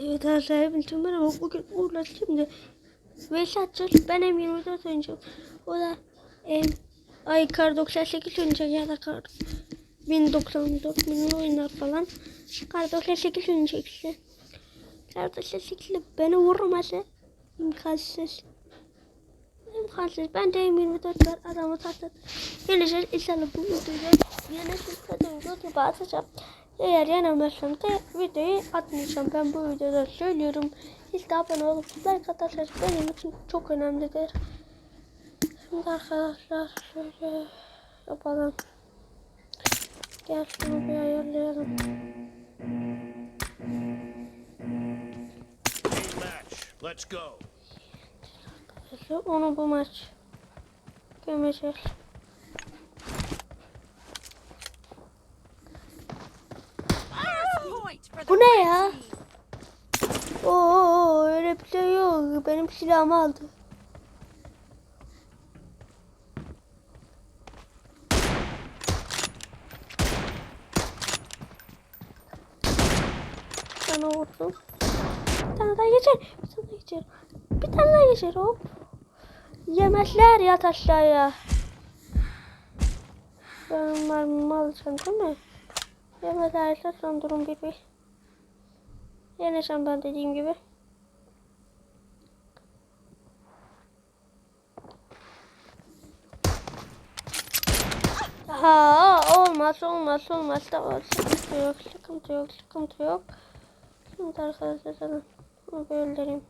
Evet arkadaşlar hepinize merhaba. Bugün Uğur'la şimdi Veys atacağız. Ben M24 oynayacağım. O da M ay kar 98 oynayacak ya da kar 1094 bin oynar falan. Kar 98 oynayacak işte. Kar 98 ile beni vurması imkansız. İmkansız. Ben de M24 var adamı taktım. Geleceğiz inşallah bu videoyu yenersiniz. Zaten YouTube'a atacağım. Eğer yenemezsem de videoyu atmayacağım. Ben bu videoda söylüyorum. De abone olup like atarsanız benim için çok önemlidir. Şimdi arkadaşlar şöyle yapalım. Gel şunu bir ayarlayalım. Let's go. Onu bu maç gömeceğiz. Bu ne ya? Oo öyle bir şey yok. Benim silahımı aldı. Sana vurdum. Bir tane daha geçer. Bir tane daha geçer. Bir tane daha geçer hop. Yemezler yat aşağıya. Ben mermimi alacağım değil mi? Yemezlerse son durum bir Yeneceğim ben dediğim gibi. Ha olmaz olmaz olmaz tamam sıkıntı yok sıkıntı yok sıkıntı yok. Şimdi arkadaşlar sana bunu göndereyim.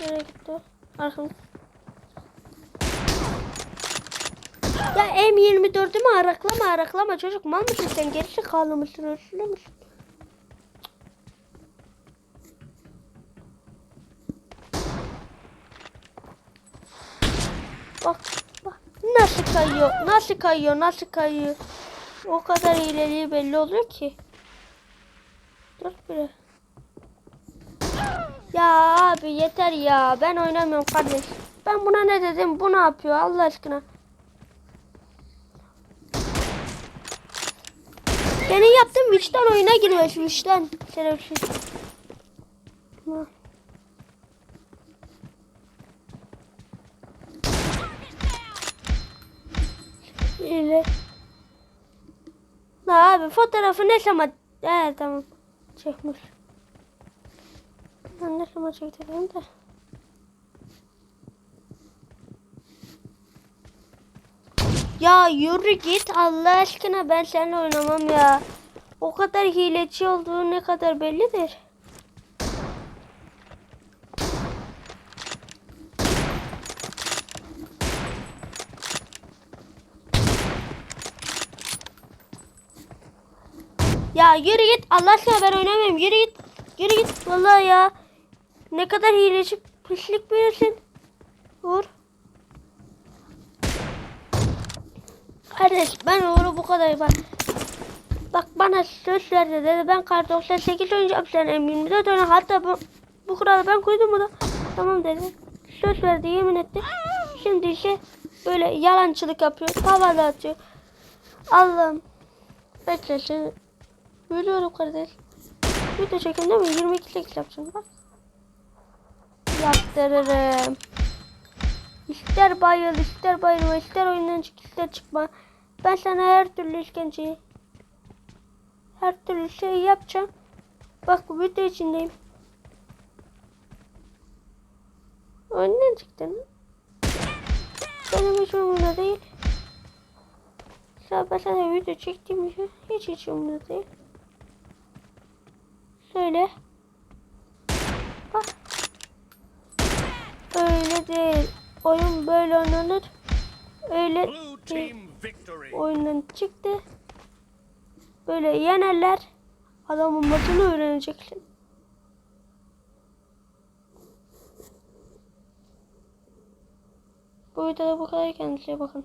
Nereye gitti? Arkamda. Ya M24'ümü araklama araklama çocuk mal mısın sen gerisi kaldı mısın özürlü müsün? Bak bak nasıl kayıyor nasıl kayıyor nasıl kayıyor o kadar ileri belli oluyor ki. Dur bir. Ya abi yeter ya ben oynamıyorum kardeş. Ben buna ne dedim bu ne yapıyor Allah aşkına. Senin yaptığın vicdan oyuna giriyor vicdan. Şerefsiz. İyi. La abi fotoğrafı ne zaman... He tamam. Çekmiş. Ben ne zaman çektim de. Ya yürü git Allah aşkına ben seninle oynamam ya. O kadar hileci olduğu ne kadar bellidir. Ya yürü git Allah aşkına ben oynamıyorum yürü git. Yürü git vallahi ya. Ne kadar hileci pislik birisin. Vur. Kardeş ben Uğur'u bu kadar bak. Bak bana söz verdi dedi. Ben kar 98 oynayacağım sen M24 oyna. Hatta bu, bu kuralı ben koydum mu da. Tamam dedi. Söz verdi yemin etti. Şimdi ise böyle yalancılık yapıyor. Havada atıyor. Allah'ım. Bekle seni. Biliyorum kardeş. Video çekin değil mi? 22 8 yapacağım bak. Yaptırırım. İster bayıl, ister bayılma, ister oyundan çık, ister çıkma. Ben sana her türlü işkenceyi, her türlü şeyi yapacağım. Bak bu video içindeyim. Oyundan çıktın. Benim hiç umurumda değil. Sabah sana video çektiğim için hiç hiç umurumda değil. Söyle. Bak. Öyle değil. Oyun böyle oynanır. Öyle değil. Oyundan çıktı. Böyle yenerler. Adamın maçını öğreneceksin. Bu videoda bu kadar kendinize bakın.